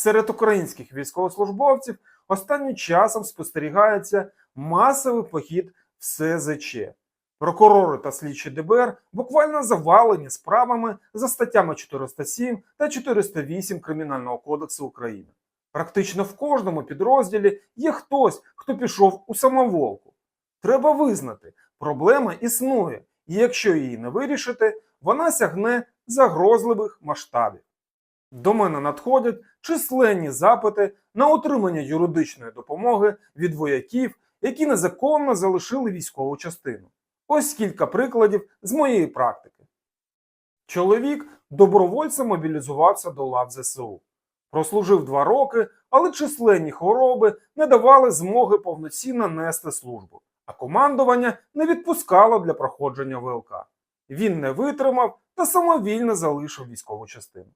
Серед українських військовослужбовців останнім часом спостерігається масовий похід в СЗЧ. Прокурори та слідчі ДБР буквально завалені справами за статтями 407 та 408 Кримінального кодексу України. Практично в кожному підрозділі є хтось, хто пішов у самоволку. Треба визнати, проблема існує, і якщо її не вирішити, вона сягне загрозливих масштабів. До мене надходять численні запити на отримання юридичної допомоги від вояків, які незаконно залишили військову частину. Ось кілька прикладів з моєї практики. Чоловік добровольцем мобілізувався до лав ЗСУ. Прослужив два роки, але численні хвороби не давали змоги повноцінно нести службу, а командування не відпускало для проходження ВЛК. Він не витримав та самовільно залишив військову частину.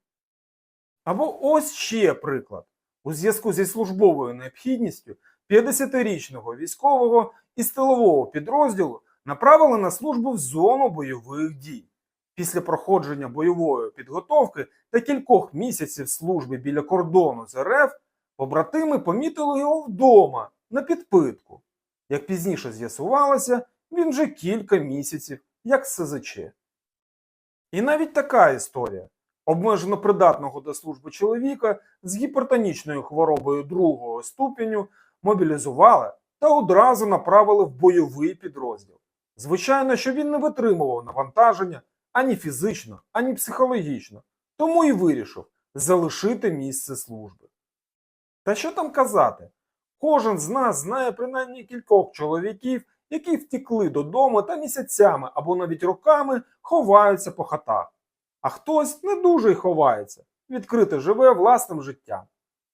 Або ось ще приклад. У зв'язку зі службовою необхідністю 50-річного військового із тилового підрозділу направили на службу в зону бойових дій. Після проходження бойової підготовки та кількох місяців служби біля кордону з РФ побратими помітили його вдома на підпитку. Як пізніше з'ясувалося, він вже кілька місяців як СЗЧ. І навіть така історія обмежено придатного до служби чоловіка з гіпертонічною хворобою другого ступеню мобілізували та одразу направили в бойовий підрозділ. Звичайно, що він не витримував навантаження ані фізично, ані психологічно, тому і вирішив залишити місце служби. Та що там казати? Кожен з нас знає принаймні кількох чоловіків, які втікли додому та місяцями або навіть роками ховаються по хатах. А хтось не дуже й ховається, відкрито живе власним життям.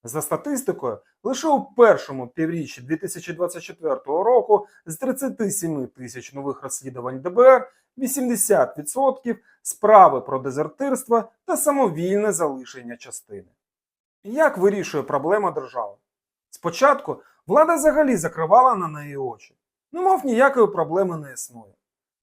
За статистикою, лише у першому півріччі 2024 року з 37 тисяч нових розслідувань ДБР 80% справи про дезертирство та самовільне залишення частини. Як вирішує проблема держава? Спочатку влада взагалі закривала на неї очі, немов ніякої проблеми не існує.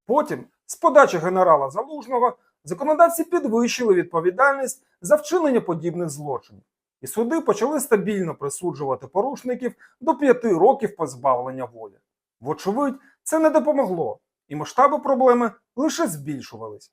Потім, з подачі генерала Залужного, законодавці підвищили відповідальність за вчинення подібних злочинів, і суди почали стабільно присуджувати порушників до 5 років позбавлення волі. Вочевидь, це не допомогло, і масштаби проблеми лише збільшувались.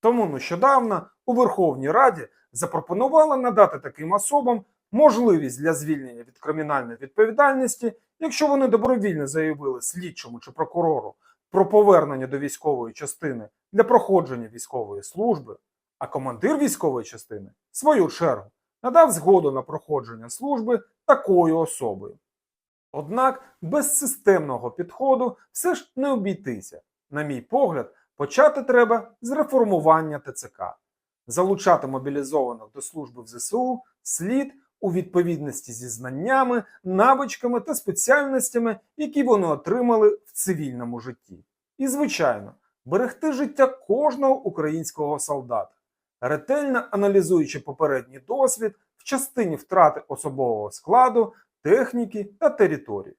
Тому нещодавно у Верховній Раді запропонували надати таким особам можливість для звільнення від кримінальної відповідальності, якщо вони добровільно заявили слідчому чи прокурору про повернення до військової частини для проходження військової служби, а командир військової частини, в свою чергу, надав згоду на проходження служби такою особою. Однак без системного підходу все ж не обійтися. На мій погляд, почати треба з реформування ТЦК, залучати мобілізованих до служби в ЗСУ слід у відповідності зі знаннями, навичками та спеціальностями, які вони отримали в цивільному житті. І, звичайно, берегти життя кожного українського солдата, ретельно аналізуючи попередній досвід в частині втрати особового складу, техніки та території.